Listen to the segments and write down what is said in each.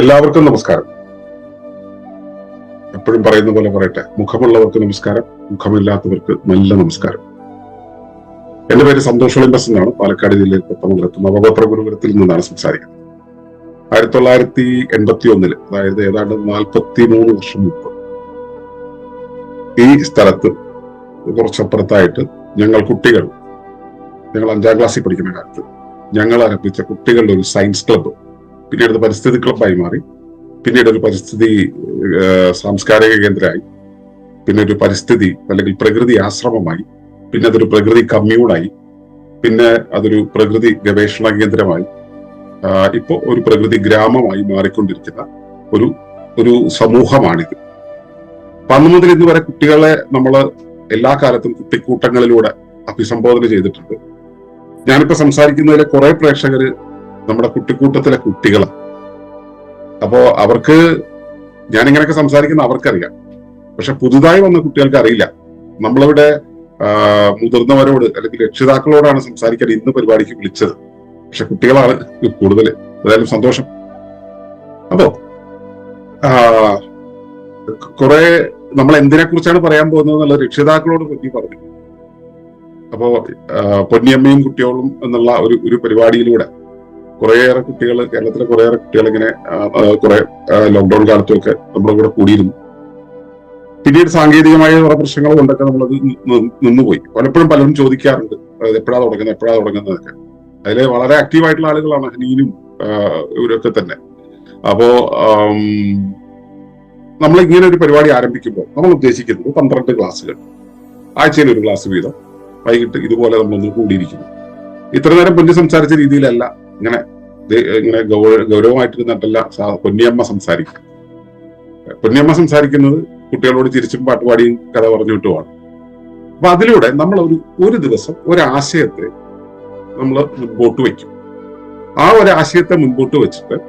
എല്ലാവർക്കും നമസ്കാരം. എപ്പോഴും പറയുന്ന പോലെ പറയട്ടെ മുഖമുള്ളവർക്ക് നമസ്കാരം മുഖമില്ലാത്തവർക്ക് നല്ല നമസ്കാരം. എന്റെ പേര് സന്തോഷ് ഒളിമ്പസ് എന്നാണ് പാലക്കാട് ജില്ലയിൽ പത്തമംഗലത്ത് നവഗോത്ര ഗുരുകുലത്തിൽ നിന്നാണ് സംസാരിക്കുന്നത്. ആയിരത്തി തൊള്ളായിരത്തി എൺപത്തി ഒന്നിൽ അതായത് ഏതാണ്ട് നാൽപ്പത്തി മൂന്ന് വർഷം മുമ്പ് ഈ സ്ഥലത്ത് കുറച്ചപ്പുറത്തായിട്ട് ഞങ്ങൾ കുട്ടികൾ ഞങ്ങൾ അഞ്ചാം ക്ലാസ്സിൽ പഠിക്കുന്ന കാലത്ത് ഞങ്ങൾ ആരംഭിച്ച കുട്ടികളുടെ ഒരു സയൻസ് ക്ലബ്ബ് പിന്നീട് പരിസ്ഥിതി ക്ലബ്ബായി മാറി പിന്നീട് ഒരു പരിസ്ഥിതി സാംസ്കാരിക കേന്ദ്രമായി. പിന്നെ ഒരു പരിസ്ഥിതി അല്ലെങ്കിൽ പ്രകൃതി ആശ്രമമായി. പിന്നെ അതൊരു പ്രകൃതി കമ്മ്യൂണായി. പിന്നെ അതൊരു പ്രകൃതി ഗവേഷണ കേന്ദ്രമായി. ഇപ്പോൾ ഇപ്പോ ഒരു പ്രകൃതി ഗ്രാമമായി മാറിക്കൊണ്ടിരിക്കുന്ന ഒരു ഒരു സമൂഹമാണിത്. അന്ന് മുതൽ ഇന്ന് വരെ കുട്ടികളെ നമ്മൾ എല്ലാ കാലത്തും കുട്ടിക്കൂട്ടങ്ങളിലൂടെ അഭിസംബോധന ചെയ്തിട്ടുണ്ട്. ഞാനിപ്പോ സംസാരിക്കുന്നതിലെ കുറെ പ്രേക്ഷകര് നമ്മുടെ കുട്ടിക്കൂട്ടത്തിലെ കുട്ടികളാണ് അപ്പോ അവർക്ക് ഞാൻ ഇങ്ങനെയൊക്കെ സംസാരിക്കുന്ന അവർക്കറിയാം. പക്ഷെ പുതുതായി വന്ന കുട്ടികൾക്ക് അറിയില്ല. നമ്മളിവിടെ മുതിർന്നവരോട് അല്ലെങ്കിൽ രക്ഷിതാക്കളോടാണ് സംസാരിക്കാൻ ഇന്ന് പരിപാടിക്ക് വിളിച്ചത്. പക്ഷെ കുട്ടികളാണ് കൂടുതൽ. ഏതായാലും സന്തോഷം. അപ്പോ കുറെ നമ്മൾ എന്തിനെ കുറിച്ചാണ് പറയാൻ പോകുന്നത് എന്നുള്ള രക്ഷിതാക്കളോട് പൊന്നി പറഞ്ഞു. അപ്പോ പൊന്നിയമ്മയും കുട്ടികളും എന്നുള്ള ഒരു ഒരു പരിപാടിയിലൂടെ കുറേയേറെ കുട്ടികൾ കേരളത്തിലെ കുറേയേറെ കുട്ടികൾ ഇങ്ങനെ കുറെ ലോക്ക്ഡൌൺ കാലത്തുമൊക്കെ നമ്മുടെ കൂടെ കൂടിയിരുന്നു. പിന്നീട് സാങ്കേതികമായ കുറെ പ്രശ്നങ്ങൾ കൊണ്ടൊക്കെ നമ്മളത് നിന്നുപോയി. പലപ്പോഴും പലരും ചോദിക്കാറുണ്ട് എപ്പോഴാ തുടങ്ങുന്നത്? എപ്പോഴാ തുടങ്ങുന്നതൊക്കെ അതിൽ വളരെ ആക്റ്റീവ് ആയിട്ടുള്ള ആളുകളാണ് ഹനീനും ഇവരൊക്കെ തന്നെ. അപ്പോ നമ്മൾ ഇങ്ങനെ ഒരു പരിപാടി ആരംഭിക്കുമ്പോൾ നമ്മൾ ഉദ്ദേശിക്കുന്നത് പന്ത്രണ്ട് ക്ലാസ്സുകൾ. ആഴ്ചയിൽ ഒരു ക്ലാസ് വീതം. വൈകിട്ട് ഇതുപോലെ നമ്മളൊന്ന് കൂടിയിരിക്കുന്നു. ഇത്ര നേരം പൊന്നി സംസാരിച്ച രീതിയിലല്ല ഇങ്ങനെ ഇങ്ങനെ ഗൗര- ഗൗരവമായിട്ടിരുന്നിട്ടല്ല പൊന്നിയമ്മ സംസാരിക്കും. പൊന്നിയമ്മ സംസാരിക്കുന്നത് കുട്ടികളോട് ചിരിച്ചും പാട്ടുപാടിയും കഥ പറഞ്ഞു വിട്ടുമാണ്. അപ്പൊ അതിലൂടെ നമ്മൾ ഒരു ഒരു ദിവസം ഒരാശയത്തെ നമ്മൾ മുൻപോട്ട് വയ്ക്കും. ആ ഒരു ആശയത്തെ മുൻപോട്ട് വെച്ചിട്ട്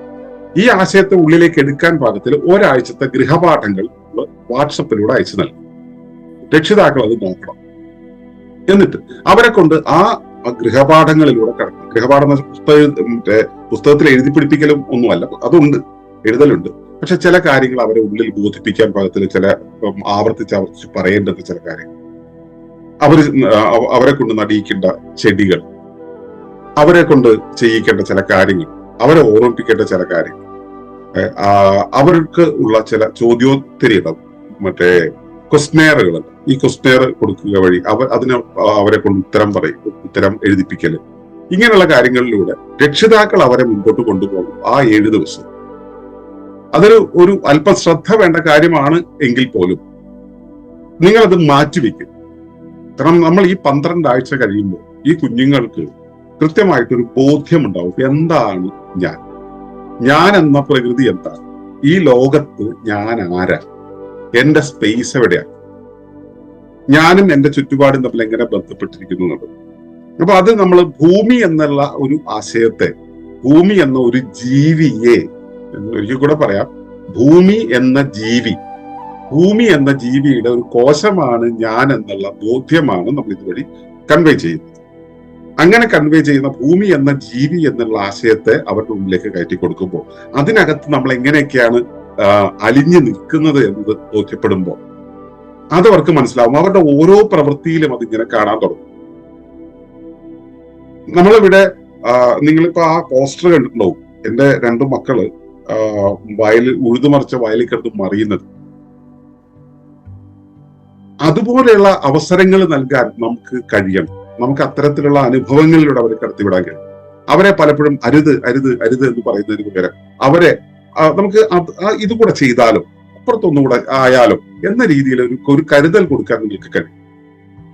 ഈ ആശയത്തെ ഉള്ളിലേക്ക് എടുക്കാൻ പാകത്തിൽ ഒരാഴ്ചത്തെ ഗൃഹപാഠങ്ങൾ നമ്മൾ വാട്സപ്പിലൂടെ അയച്ചു നൽകും. രക്ഷിതാക്കൾ അത് നോക്കണം. എന്നിട്ട് അവരെ കൊണ്ട് ആ ഗൃഹപാഠങ്ങളിലൂടെ കടക്കും. ഗൃഹപാഠം പുസ്തക പുസ്തകത്തിൽ എഴുതി പിടിപ്പിക്കലും ഒന്നുമല്ല. അതുണ്ട് എഴുതലുണ്ട്. പക്ഷെ ചില കാര്യങ്ങൾ അവരെ ഉള്ളിൽ ബോധിപ്പിക്കാൻ പാകത്തിൽ ചില ആവർത്തിച്ച് ആവർത്തിച്ച് പറയേണ്ടത് ചില കാര്യങ്ങൾ. അവർ അവരെ കൊണ്ട് നടിയിക്കേണ്ട ചെടികൾ അവരെ കൊണ്ട് ചെയ്യിക്കേണ്ട ചില കാര്യങ്ങൾ അവരെ ഓർമ്മിപ്പിക്കേണ്ട ചില കാര്യങ്ങൾ. അവർക്ക് ഉള്ള ചില ചോദ്യോത്തരികൾ മറ്റേ ക്വസ്റ്റ്നെയറുകൾ. ഈ ക്വസ്റ്റനെയർ കൊടുക്കുക വഴി അവർ അതിന് അവരെ കൊണ്ട് ഉത്തരം പറയും ഉത്തരം എഴുതിപ്പിക്കൽ ഇങ്ങനെയുള്ള കാര്യങ്ങളിലൂടെ രക്ഷിതാക്കൾ അവരെ മുൻപോട്ട് കൊണ്ടുപോകും ആ ഏഴ് ദിവസം. അതൊരു ഒരു അല്പം ശ്രദ്ധ വേണ്ട കാര്യമാണ് എങ്കിൽ പോലും നിങ്ങളത് മാറ്റിവെക്കും കാരണം നമ്മൾ ഈ പന്ത്രണ്ടാഴ്ച കഴിയുമ്പോൾ ഈ കുഞ്ഞുങ്ങൾക്ക് കൃത്യമായിട്ടൊരു ബോധ്യമുണ്ടാവും എന്താണ് ഞാൻ? ഞാൻ എന്ന പ്രകൃതി എന്താണ്? ഈ ലോകത്ത് ഞാൻ ആരാ എന്റെ സ്പേസ് എവിടെയാണ് ഞാനും എന്റെ ചുറ്റുപാടും തമ്മിൽ എങ്ങനെ ബന്ധപ്പെട്ടിരിക്കുന്നു എന്നുള്ളത്. അപ്പൊ അത് നമ്മൾ ഭൂമി എന്നുള്ള ഒരു ആശയത്തെ ഭൂമി എന്ന ഒരു ജീവിയെ ഒരിക്കൽ കൂടെ പറയാം. ഭൂമി എന്ന ജീവി ഭൂമി എന്ന ജീവിയുടെ ഒരു കോശമാണ് ഞാൻ എന്നുള്ള ബോധ്യമാണ് നമ്മൾ ഇതുവഴി കൺവേ ചെയ്യുന്നത്. അങ്ങനെ കൺവേ ചെയ്യുന്ന ഭൂമി എന്ന ജീവി എന്നുള്ള ആശയത്തെ അവരുടെ ഉള്ളിലേക്ക് കയറ്റി കൊടുക്കുമ്പോൾ അതിനകത്ത് നമ്മൾ എങ്ങനെയൊക്കെയാണ് അലിഞ്ഞു നിൽക്കുന്നത് എന്നത് ബോധ്യപ്പെടുമ്പോൾ അത് അവർക്ക് മനസ്സിലാവും. അവരുടെ ഓരോ പ്രവൃത്തിയിലും അതിങ്ങനെ കാണാൻ തുടങ്ങും. നമ്മളിവിടെ നിങ്ങളിപ്പോ ആ പോസ്റ്റർ കണ്ടിട്ടുണ്ടാവും എന്റെ രണ്ടു മക്കൾ വയലിൽ ഉഴുതുമറിച്ച വയലിൽ കിടന്ന് മറിയുന്നത്. അതുപോലെയുള്ള അവസരങ്ങൾ നൽകാൻ നമുക്ക് കഴിയണം. നമുക്ക് അത്തരത്തിലുള്ള അനുഭവങ്ങളിലൂടെ അവരെ കടത്തിവിടാൻ കഴിയും അവരെ പലപ്പോഴും അരുത് അരുത് അരുത് എന്ന് പറയുന്നതിന് പകരം അവരെ നമുക്ക് ഇത് കൂടെ ചെയ്താലും അപ്പുറത്തൊന്നുകൂടെ ആയാലും എന്ന രീതിയിൽ ഒരു ഒരു കരുതൽ കൊടുക്കാൻ നിങ്ങൾക്ക് കഴിയും.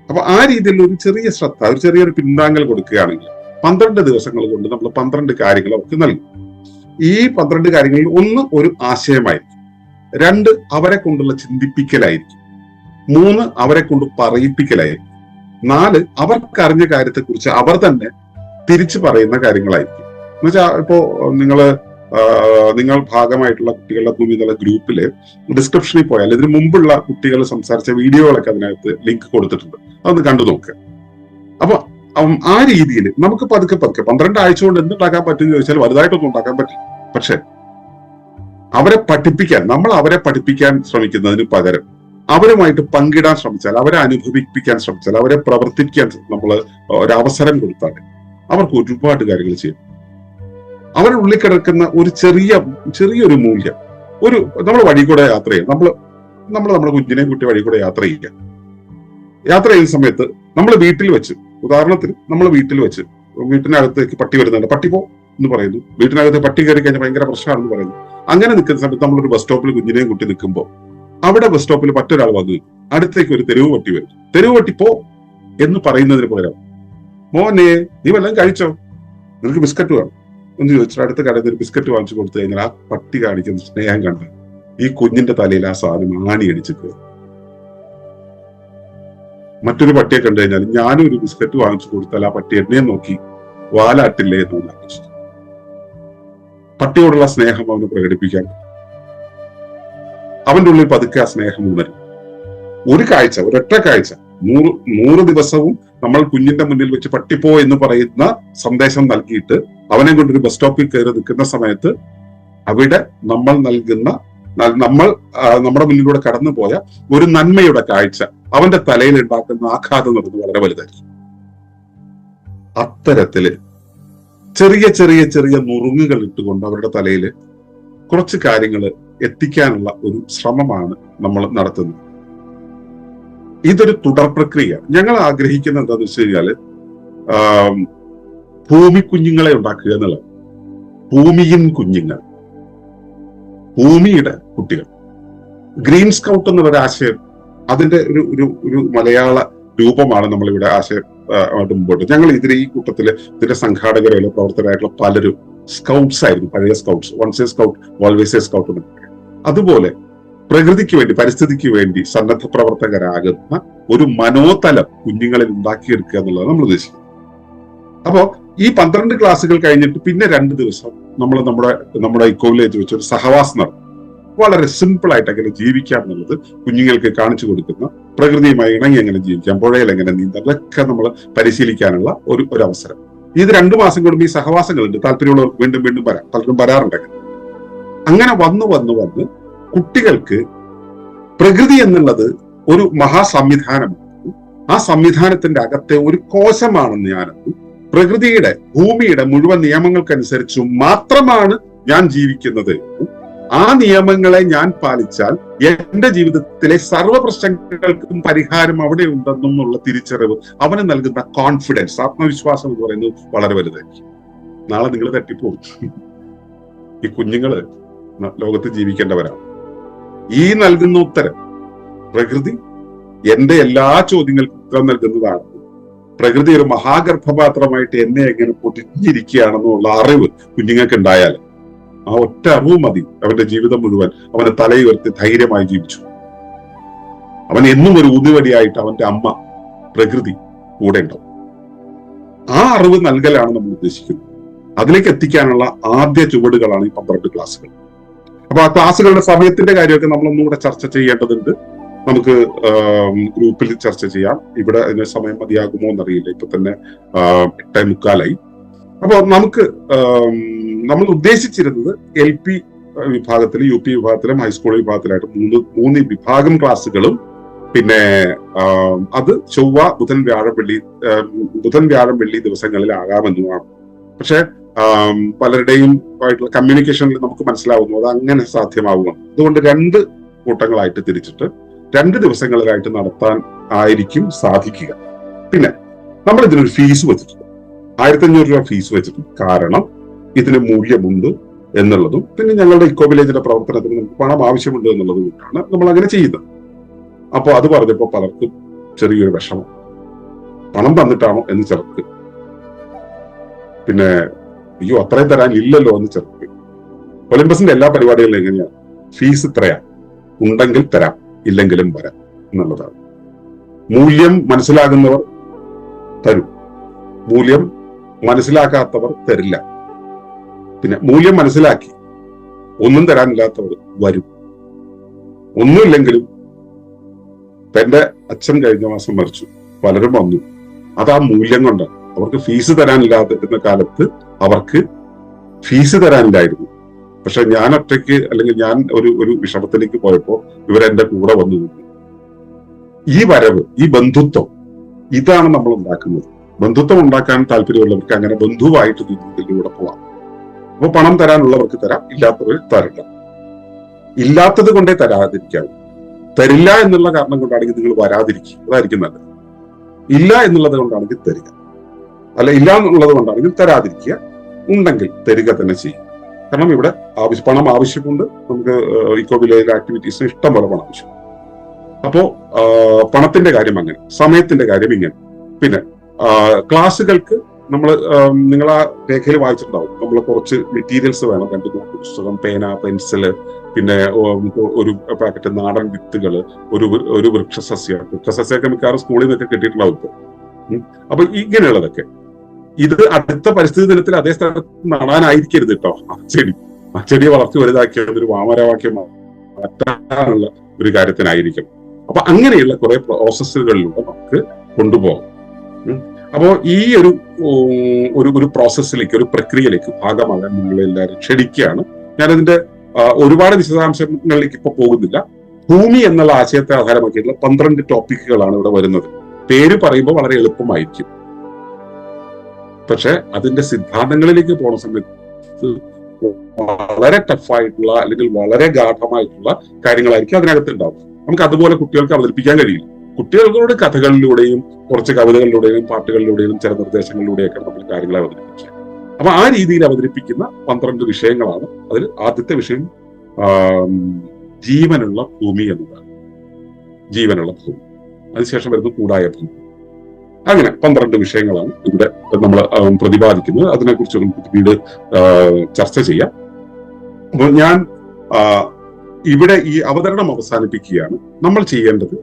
അപ്പൊ ആ രീതിയിൽ ഒരു ചെറിയ ശ്രദ്ധ ഒരു ചെറിയൊരു പിന്താങ്ങൽ കൊടുക്കുകയാണെങ്കിൽ പന്ത്രണ്ട് ദിവസങ്ങൾ കൊണ്ട് നമ്മൾ പന്ത്രണ്ട് കാര്യങ്ങൾ അവർക്ക് നൽകും. ഈ പന്ത്രണ്ട് കാര്യങ്ങളിൽ ഒന്ന് ഒരു ആശയമായിരിക്കും. രണ്ട് അവരെ കൊണ്ടുള്ള ചിന്തിപ്പിക്കലായിരിക്കും. മൂന്ന് അവരെ കൊണ്ട് പറയിപ്പിക്കലായിരിക്കും. നാല് അവർക്കറിഞ്ഞ കാര്യത്തെക്കുറിച്ച് അവർ തന്നെ തിരിച്ചു പറയുന്ന കാര്യങ്ങളായിരിക്കും. എന്നുവെച്ചാൽ ഇപ്പോ നിങ്ങൾ നിങ്ങൾ ഭാഗമായിട്ടുള്ള കുട്ടികളുടെ ഭൂമി എന്നുള്ള ഗ്രൂപ്പിൽ ഡിസ്ക്രിപ്ഷനിൽ പോയാൽ ഇതിനു മുമ്പുള്ള കുട്ടികൾ സംസാരിച്ച വീഡിയോകളൊക്കെ അതിനകത്ത് ലിങ്ക് കൊടുത്തിട്ടുണ്ട്. അതൊന്ന് കണ്ടു നോക്കുക അപ്പൊ ആ രീതിയിൽ നമുക്ക് പതുക്കെ പതുക്കെ പന്ത്രണ്ട് ആഴ്ച കൊണ്ട് എന്തുണ്ടാക്കാൻ പറ്റുമെന്ന് ചോദിച്ചാൽ വലുതായിട്ടൊന്നും ഉണ്ടാക്കാൻ പറ്റില്ല. പക്ഷെ അവരെ പഠിപ്പിക്കാൻ നമ്മൾ അവരെ പഠിപ്പിക്കാൻ ശ്രമിക്കുന്നതിന് പകരം അവരുമായിട്ട് പങ്കിടാൻ ശ്രമിച്ചാൽ അവരെ അനുഭവിപ്പിക്കാൻ ശ്രമിച്ചാൽ അവരെ പ്രവർത്തിക്കാൻ നമ്മൾ ഒരവസരം കൊടുത്താൽ അവർക്ക് ഒരുപാട് കാര്യങ്ങൾ ചെയ്യും. അവരുടെ ഉള്ളിൽ കിടക്കുന്ന ഒരു ചെറിയ ചെറിയൊരു മൂല്യം. ഒരു നമ്മൾ വഴി കൂടെ യാത്ര ചെയ്യും. നമ്മൾ നമ്മൾ നമ്മുടെ കുഞ്ഞിനെ കുട്ടി വഴി കൂടെ യാത്ര ചെയ്യുക. യാത്ര ചെയ്യുന്ന സമയത്ത് നമ്മൾ വീട്ടിൽ വെച്ച് ഉദാഹരണത്തിന് നമ്മൾ വീട്ടിൽ വെച്ച് വീട്ടിനകത്തേക്ക് പട്ടി വരുന്നുണ്ട്. പട്ടി പോ എന്ന് പറയുന്നു. വീട്ടിനകത്ത് പട്ടി കയറി കഴിഞ്ഞാൽ ഭയങ്കര പ്രശ്നമാണെന്ന് പറയുന്നു. അങ്ങനെ നിൽക്കുന്ന സമയത്ത് നമ്മളൊരു ബസ് സ്റ്റോപ്പിൽ കുഞ്ഞിനെയും കുട്ടി നിൽക്കുമ്പോൾ അവിടെ ബസ് സ്റ്റോപ്പിൽ മറ്റൊരാൾ വന്നു അടുത്തേക്ക് ഒരു തെരുവ് പട്ടി വരും തെരുവ് പട്ടി പോ എന്ന് പറയുന്നതിന് പകരം മോനെ നീ വല്ലതും കഴിച്ചോ? നിനക്ക് ബിസ്ക്കറ്റ് വേണം. എന്ന് ചോദിച്ചാൽ അടുത്ത കടയിൽ ഒരു ബിസ്ക്കറ്റ് വാങ്ങിച്ചു കൊടുത്തു കഴിഞ്ഞാൽ ആ പട്ടി കാണിക്കുന്ന സ്നേഹം കണ്ട് ഈ കുഞ്ഞിന്റെ തലയിൽ ആ സാധനം ആണി അടിച്ചിട്ട് മറ്റൊരു പട്ടിയെ കണ്ടു കഴിഞ്ഞാൽ ഞാനും ഒരു ബിസ്ക്കറ്റ് വാങ്ങിച്ചു കൊടുത്താൽ ആ പട്ടി എന്നെ നോക്കി വാലാട്ടില്ലേ എന്ന് ആലോചിച്ചു. പട്ടിയോടുള്ള സ്നേഹം അവന് പ്രകടിപ്പിക്കാൻ അവന്റെ ഉള്ളിൽ പതുക്കെ ആ സ്നേഹം ഉണരും. ഒരു കാഴ്ച ഒരൊറ്റ കാഴ്ച. നൂറ് നൂറ് ദിവസവും നമ്മൾ കുഞ്ഞിന്റെ മുന്നിൽ വെച്ച് പട്ടിപ്പോ എന്ന് പറയുന്ന സന്ദേശം നൽകിയിട്ട് അവനെ കൊണ്ടൊരു ബസ് സ്റ്റോപ്പിൽ കയറി നിൽക്കുന്ന സമയത്ത് അവിടെ നമ്മൾ നൽകുന്ന നമ്മൾ നമ്മുടെ മുന്നിലൂടെ കടന്നുപോയ ഒരു നന്മയുടെ കാഴ്ച അവന്റെ തലയിൽ ഉണ്ടാക്കുന്ന ആഘാതം നടന്ന് വളരെ വലുതായിരിക്കും. അത്തരത്തിൽ ചെറിയ ചെറിയ ചെറിയ നുറുങ്ങുകൾ ഇട്ടുകൊണ്ട് അവരുടെ തലയിൽ കുറച്ച് കാര്യങ്ങൾ എത്തിക്കാനുള്ള ഒരു ശ്രമമാണ് നമ്മൾ നടത്തുന്നത്. ഇതൊരു തുടർ പ്രക്രിയ. ഞങ്ങൾ ആഗ്രഹിക്കുന്നത് എന്താന്ന് വെച്ച് കഴിഞ്ഞാൽ ഭൂമി കുഞ്ഞുങ്ങളെ ഉണ്ടാക്കുക എന്നുള്ളത്. ഭൂമിയിൻ കുഞ്ഞുങ്ങൾ. ഭൂമിയുടെ കുട്ടികൾ. ഗ്രീൻ സ്കൗട്ട് എന്നുള്ള ഒരു ആശയം അതിന്റെ ഒരു ഒരു ഒരു മലയാള രൂപമാണ് നമ്മളിവിടെ ആശയം ആ, ആയിട്ട് മുമ്പോട്ട്. ഞങ്ങൾ ഇതിന് ഈ കൂട്ടത്തിൽ ഇതിന്റെ സംഘാടകരോ പ്രവർത്തകരായിട്ടുള്ള പലരും സ്കൗട്ട്സ് ആയിരുന്നു. പഴയ scouts. Once a scout always a scout എന്നൊക്കെ. അതുപോലെ പ്രകൃതിക്ക് വേണ്ടി പരിസ്ഥിതിക്ക് വേണ്ടി സന്നദ്ധ പ്രവർത്തകരാകുന്ന ഒരു മനോതലം കുഞ്ഞുങ്ങളിൽ ഉണ്ടാക്കിയെടുക്കുക എന്നുള്ളതാണ് നമ്മൾ ഉദ്ദേശിക്കുന്നത്. അപ്പോ ഈ പന്ത്രണ്ട് ക്ലാസ്സുകൾ കഴിഞ്ഞിട്ട് പിന്നെ രണ്ട് ദിവസം നമ്മൾ നമ്മുടെ നമ്മുടെ ഇക്കോവിലേജ് വെച്ച് ഒരു സഹവാസം നടത്തും. വളരെ സിമ്പിൾ ആയിട്ട് എങ്ങനെ ജീവിക്കാം എന്നുള്ളത് കുഞ്ഞുങ്ങൾക്ക് കാണിച്ചു കൊടുക്കുന്ന പ്രകൃതിയുമായി ഇണങ്ങി എങ്ങനെ ജീവിക്കാം പുഴയിൽ എങ്ങനെ നീന്താം ഇതൊക്കെ നമ്മൾ പരിശീലിക്കാനുള്ള ഒരു ഒരു അവസരം. ഇത് രണ്ടു മാസം കൂടുമ്പോൾ ഈ സഹവാസങ്ങളുണ്ട്. താല്പര്യമുള്ളവർക്ക് വീണ്ടും വീണ്ടും വരാം. പലരും വരാറുണ്ട് അങ്ങനെ. അങ്ങനെ വന്ന് വന്ന് വന്ന് കുട്ടികൾക്ക് പ്രകൃതി എന്നുള്ളത് ഒരു മഹാസംവിധാനമാണ്. ആ സംവിധാനത്തിന്റെ അകത്തെ ഒരു കോശമാണെന്ന് ഞാനെന്നും പ്രകൃതിയുടെ ഭൂമിയുടെ മുഴുവൻ നിയമങ്ങൾക്കനുസരിച്ച് മാത്രമാണ് ഞാൻ ജീവിക്കുന്നത്. ആ നിയമങ്ങളെ ഞാൻ പാലിച്ചാൽ എന്റെ ജീവിതത്തിലെ സർവ പ്രശ്നങ്ങൾക്കും പരിഹാരം അവിടെ ഉണ്ടെന്നുള്ള തിരിച്ചറിവ് അവന് നൽകുന്ന കോൺഫിഡൻസ് ആത്മവിശ്വാസം എന്ന് പറയുന്നത് വളരെ വലുതായിരിക്കും. നാളെ നിങ്ങൾ തട്ടിപ്പോകും ഈ കുഞ്ഞുങ്ങൾ ലോകത്ത് ജീവിക്കേണ്ടവരാണ്. ഈ നൽകുന്ന ഉത്തരം പ്രകൃതി എന്റെ എല്ലാ ചോദ്യങ്ങൾക്കും ഉത്തരം നൽകുന്നതാണ്. പ്രകൃതി ഒരു മഹാഗർഭപാത്രമായിട്ട് എന്നെ എങ്ങനെ പൊതിഞ്ഞിരിക്കുകയാണെന്നുള്ള അറിവ് കുഞ്ഞുങ്ങൾക്ക് ഉണ്ടായാൽ ആ ഒറ്റ അറിവ് മതി. അവന്റെ ജീവിതം മുഴുവൻ അവനെ തലയുയർത്തി ധൈര്യമായി ജീവിച്ചു. അവൻ എന്നും ഒരു ഊതുവടിയായിട്ട് അവന്റെ അമ്മ പ്രകൃതി കൂടെ ഉണ്ടാവും. ആ അറിവ് നൽകലാണ് നമ്മൾ ഉദ്ദേശിക്കുന്നത്. അതിലേക്ക് എത്തിക്കാനുള്ള ആദ്യ ചുവടുകളാണ് ഈ പന്ത്രണ്ട് ക്ലാസ്സുകൾ. അപ്പൊ ആ ക്ലാസ്സുകളുടെ സമയത്തിന്റെ കാര്യമൊക്കെ നമ്മൾ ഒന്നുകൂടെ ചർച്ച ചെയ്യേണ്ടതുണ്ട്. നമുക്ക് ഗ്രൂപ്പിൽ ചർച്ച ചെയ്യാം. ഇവിടെ അതിന് സമയം മതിയാകുമോ എന്നറിയില്ല. ഇപ്പൊ തന്നെ എട്ടേ മുക്കാലായി അപ്പൊ നമുക്ക് നമ്മൾ ഉദ്ദേശിച്ചിരുന്നത് എൽ പി വിഭാഗത്തിലും യു പി വിഭാഗത്തിലും ഹൈസ്കൂൾ വിഭാഗത്തിലായിട്ട് മൂന്ന് മൂന്ന് വിഭാഗം ക്ലാസ്സുകളും പിന്നെ അത് ചൊവ്വ ബുധൻ വ്യാഴം വെള്ളി ബുധൻ വ്യാഴം വെള്ളി ദിവസങ്ങളിലാകാമെന്നുമാണ്. പക്ഷെ പലരുടെയും ആയിട്ടുള്ള കമ്മ്യൂണിക്കേഷനിൽ നമുക്ക് മനസ്സിലാവുന്നു. അത് അങ്ങനെ സാധ്യമാവുകയാണ് അതുകൊണ്ട് രണ്ട് കൂട്ടങ്ങളായിട്ട് തിരിച്ചിട്ട് രണ്ട് ദിവസങ്ങളിലായിട്ട് നടത്താൻ ആയിരിക്കും സാധിക്കുക. പിന്നെ നമ്മൾ ഇതിനൊരു ഫീസ് വെച്ചിട്ടുണ്ട്. ആയിരത്തി അഞ്ഞൂറ് രൂപ ഫീസ് വെച്ചിട്ടുണ്ട്. കാരണം ഇതിന് മൂല്യമുണ്ട് എന്നുള്ളതും പിന്നെ ഞങ്ങളുടെ ഇക്കോ വില്ലേജിന്റെ പ്രവർത്തനത്തിന് നമുക്ക് പണം ആവശ്യമുണ്ട് എന്നുള്ളത് കൊണ്ടാണ് നമ്മൾ അങ്ങനെ ചെയ്യുന്നത്. അപ്പോൾ അത് പറഞ്ഞപ്പോൾ പലർക്കും ചെറിയൊരു വിഷമം. പണം തന്നിട്ടാണോ എന്ന് ചിലർക്ക്. പിന്നെ അയ്യോ അത്രയും തരാൻ ഇല്ലല്ലോ എന്ന് ചെറുപ്പി. ഒളിമ്പസിന്റെ എല്ലാ പരിപാടികളിലും എങ്ങനെയാണ്? ഫീസ് ഇത്രയാ ഉണ്ടെങ്കിൽ തരാം ഇല്ലെങ്കിലും വരാം എന്നുള്ളതാണ്. മൂല്യം മനസ്സിലാകുന്നവർ തരും. മൂല്യം മനസ്സിലാക്കാത്തവർ തരില്ല. പിന്നെ മൂല്യം മനസ്സിലാക്കി ഒന്നും തരാനില്ലാത്തവർ വരും. ഒന്നുമില്ലെങ്കിലും തന്റെ അച്ഛൻ കഴിഞ്ഞ മാസം മരിച്ചു. പലരും വന്നു. അത് ആ മൂല്യം കൊണ്ടാണ്. അവർക്ക് ഫീസ് തരാനില്ലാതിരുന്ന കാലത്ത് അവർക്ക് ഫീസ് തരാനില്ലായിരുന്നു. പക്ഷെ ഞാൻ ഒറ്റയ്ക്ക് അല്ലെങ്കിൽ ഞാൻ ഒരു ഒരു വിഷമത്തിലേക്ക് പോയപ്പോ ഇവരെന്റെ കൂടെ വന്നു നിന്നു. ഈ വരവ് ഈ ബന്ധുത്വം ഇതാണ് നമ്മൾ ഉണ്ടാക്കുന്നത്. ബന്ധുത്വം ഉണ്ടാക്കാൻ താല്പര്യമുള്ളവർക്ക് അങ്ങനെ ബന്ധുവായിട്ട് നിന്നതിലൂടെ പോവാം. അപ്പൊ പണം തരാനുള്ളവർക്ക് തരാം ഇല്ലാത്തവർ തരണ്ട ഇല്ലാത്തത് കൊണ്ടേ തരാതിരിക്കാവൂ തരില്ല എന്നുള്ള കാരണം കൊണ്ടാണെങ്കിൽ നിങ്ങൾ വരാതിരിക്കുക അതായിരിക്കും നല്ലത്. ഇല്ല എന്നുള്ളത് കൊണ്ടാണെങ്കിൽ തരിക. അല്ല ഇല്ല എന്നുള്ളത് കൊണ്ടാണെങ്കിൽ തരാതിരിക്കുക. ഉണ്ടെങ്കിൽ തരിക തന്നെ ചെയ്യും. കാരണം ഇവിടെ ആവശ്യ പണം ആവശ്യമുണ്ട്. നമുക്ക് ഇക്കോ വില്ലേജ് ആക്ടിവിറ്റീസിന് ഇഷ്ടം പോലെ പണം ആവശ്യം അപ്പോ പണത്തിന്റെ കാര്യം അങ്ങനെ സമയത്തിന്റെ കാര്യം ഇങ്ങനെ. പിന്നെ ക്ലാസ്സുകൾക്ക് നമ്മൾ നിങ്ങൾ ആ രേഖയിൽ വായിച്ചിട്ടുണ്ടാവും. നമ്മൾ കുറച്ച് മെറ്റീരിയൽസ് വേണം. രണ്ട് നോട്ട് പുസ്തകം പേന പെൻസിൽ പിന്നെ ഒരു പാക്കറ്റ് നാടൻ വിത്തുകൾ ഒരു ഒരു വൃക്ഷസസ്യം. വൃക്ഷസസ്യമൊക്കെ മിക്കവാറും സ്കൂളിൽ നിന്നൊക്കെ കിട്ടിയിട്ടുണ്ടാവും ഇപ്പൊ. ഉം. അപ്പൊ ഇങ്ങനെയുള്ളതൊക്കെ. ഇത് അടുത്ത പരിസ്ഥിതി ദിനത്തിൽ അതേ സ്ഥലത്ത് നടാനായിരിക്കരുത് കേട്ടോ ആ ചെടി ആ ചെടിയെ വളർത്തി വലുതാക്കിയ ഒരു വാമരവാക്യം മാറ്റാനുള്ള ഒരു കാര്യത്തിനായിരിക്കും. അപ്പൊ അങ്ങനെയുള്ള കുറെ പ്രോസസ്സുകളിലൂടെ നമുക്ക് കൊണ്ടുപോകാം. അപ്പോൾ അപ്പോ ഈ ഒരു ഒരു ഒരു പ്രോസസ്സിലേക്ക് ഒരു പ്രക്രിയയിലേക്ക് ഭാഗമാകാൻ നിങ്ങൾ എല്ലാവരും ക്ഷണിക്കുകയാണ്. ഞാനതിന്റെ ഒരുപാട് വിശദാംശങ്ങളിലേക്ക് ഇപ്പൊ പോകുന്നില്ല. ഭൂമി എന്നുള്ള ആശയത്തെ ആധാരമാക്കിയിട്ടുള്ള പന്ത്രണ്ട് ടോപ്പിക്കുകളാണ് ഇവിടെ വരുന്നത്. പേര് പറയുമ്പോൾ വളരെ എളുപ്പമായിരിക്കും. പക്ഷെ അതിന്റെ സിദ്ധാന്തങ്ങളിലേക്ക് പോണ സമയത്ത് വളരെ ടഫായിട്ടുള്ള അല്ലെങ്കിൽ വളരെ ഗാഠമായിട്ടുള്ള കാര്യങ്ങളായിരിക്കും അതിനകത്ത് ഉണ്ടാവും നമുക്ക് അതുപോലെ കുട്ടികൾക്ക് അവതരിപ്പിക്കാൻ കഴിയില്ല. കുട്ടികളോട് കഥകളിലൂടെയും കുറച്ച് കവിതകളിലൂടെയും പാട്ടുകളിലൂടെയും ചില നിർദ്ദേശങ്ങളിലൂടെയൊക്കെ നമ്മൾ കാര്യങ്ങൾ അവതരിപ്പിക്കുക. അപ്പൊ ആ രീതിയിൽ അവതരിപ്പിക്കുന്ന പന്ത്രണ്ട് വിഷയങ്ങളാണ് അതിൽ ആദ്യത്തെ വിഷയം ജീവനുള്ള ഭൂമി എന്നതാണ്. ജീവനുള്ള ഭൂമി. അതിനുശേഷം വരുന്നത് കൂടായ ഭൂമി. അങ്ങനെ പന്ത്രണ്ട് വിഷയങ്ങളാണ് ഇവിടെ നമ്മൾ പ്രതിപാദിക്കുന്നത്. അതിനെക്കുറിച്ച് നമുക്ക് പിന്നീട് ചർച്ച ചെയ്യാം. അപ്പോൾ ഞാൻ ഇവിടെ ഈ അവതരണം അവസാനിപ്പിക്കുകയാണ്. നമ്മൾ ചെയ്യേണ്ടത്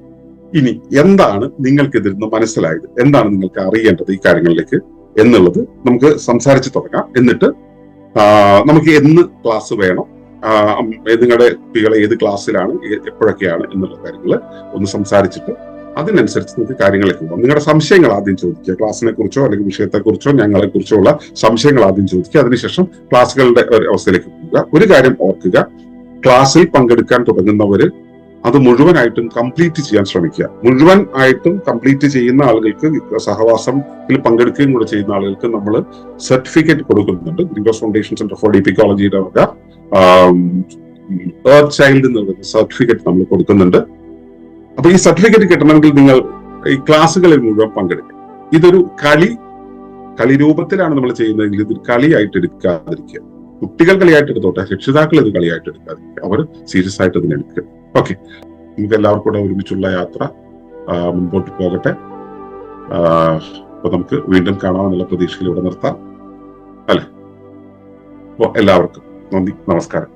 ഇനി എന്താണ് നിങ്ങൾക്ക് മനസ്സിലായത്? എന്താണ് നിങ്ങൾക്ക് അറിയേണ്ടത് ഈ കാര്യങ്ങളിലേക്ക് എന്നുള്ളത് നമുക്ക് സംസാരിച്ച് തുടങ്ങാം. എന്നിട്ട് നമുക്ക് എന്ന് ക്ലാസ് വേണം. നിങ്ങളുടെ കുട്ടികളെ ഏത് ക്ലാസ്സിലാണ് എപ്പോഴൊക്കെയാണ് എന്നുള്ള കാര്യങ്ങൾ ഒന്ന് സംസാരിച്ചിട്ട് അതിനനുസരിച്ച് നമുക്ക് കാര്യങ്ങൾ പോകാം നിങ്ങളുടെ സംശയങ്ങൾ ആദ്യം ചോദിക്കുക. ക്ലാസ്സിനെ കുറിച്ചോ അല്ലെങ്കിൽ വിഷയത്തെ കുറിച്ചോ ഉള്ള സംശയങ്ങൾ ആദ്യം ചോദിക്കുക. അതിനുശേഷം ക്ലാസ്സുകളുടെ അവസ്ഥയിലേക്ക് പോവുക. ഒരു കാര്യം ഓർക്കുക. ക്ലാസ്സിൽ പങ്കെടുക്കാൻ തുടങ്ങുന്നവര് അത് മുഴുവനായിട്ടും കംപ്ലീറ്റ് ചെയ്യാൻ ശ്രമിക്കുക. മുഴുവൻ ആയിട്ടും കംപ്ലീറ്റ് ചെയ്യുന്ന ആളുകൾക്ക് സഹവാസത്തിൽ പങ്കെടുക്കുകയും കൂടെ ചെയ്യുന്ന ആളുകൾക്ക് നമ്മൾ സർട്ടിഫിക്കറ്റ് കൊടുക്കുന്നുണ്ട്. ഗ്രീൻഹൗസ് ഫൗണ്ടേഷൻ സെന്റർ ഫോർ ഡിപ്പിക്കോളജിയുടെ വക എർത്ത് ചൈൽഡ് എന്ന് പറയുന്ന സർട്ടിഫിക്കറ്റ് നമ്മൾ കൊടുക്കുന്നുണ്ട്. അപ്പൊ ഈ സർട്ടിഫിക്കറ്റ് കിട്ടണമെങ്കിൽ നിങ്ങൾ ഈ ക്ലാസ്സുകളിൽ മുഴുവൻ പങ്കെടുക്കുക. ഇതൊരു കളി കളി രൂപത്തിലാണ് നമ്മൾ ചെയ്യുന്നതെങ്കിൽ ഇതൊരു കളിയായിട്ട് എടുക്കാതിരിക്കുക. കുട്ടികൾ കളിയായിട്ട് എടുത്തോട്ടെ രക്ഷിതാക്കൾ ഇത് കളിയായിട്ട് എടുക്കാതിരിക്കുക. അവർ സീരിയസ് ആയിട്ട് ഇതിനെ എടുക്കുക. ഓക്കെ. നമുക്ക് എല്ലാവർക്കും കൂടെ ഒരുമിച്ചുള്ള യാത്ര മുൻപോട്ട് പോകട്ടെ. അപ്പൊ നമുക്ക് വീണ്ടും കാണാമെന്നുള്ള പ്രതീക്ഷയിൽ ഇവിടെ നിർത്താം. അല്ലെ? അപ്പോ എല്ലാവർക്കും നന്ദി നമസ്കാരം.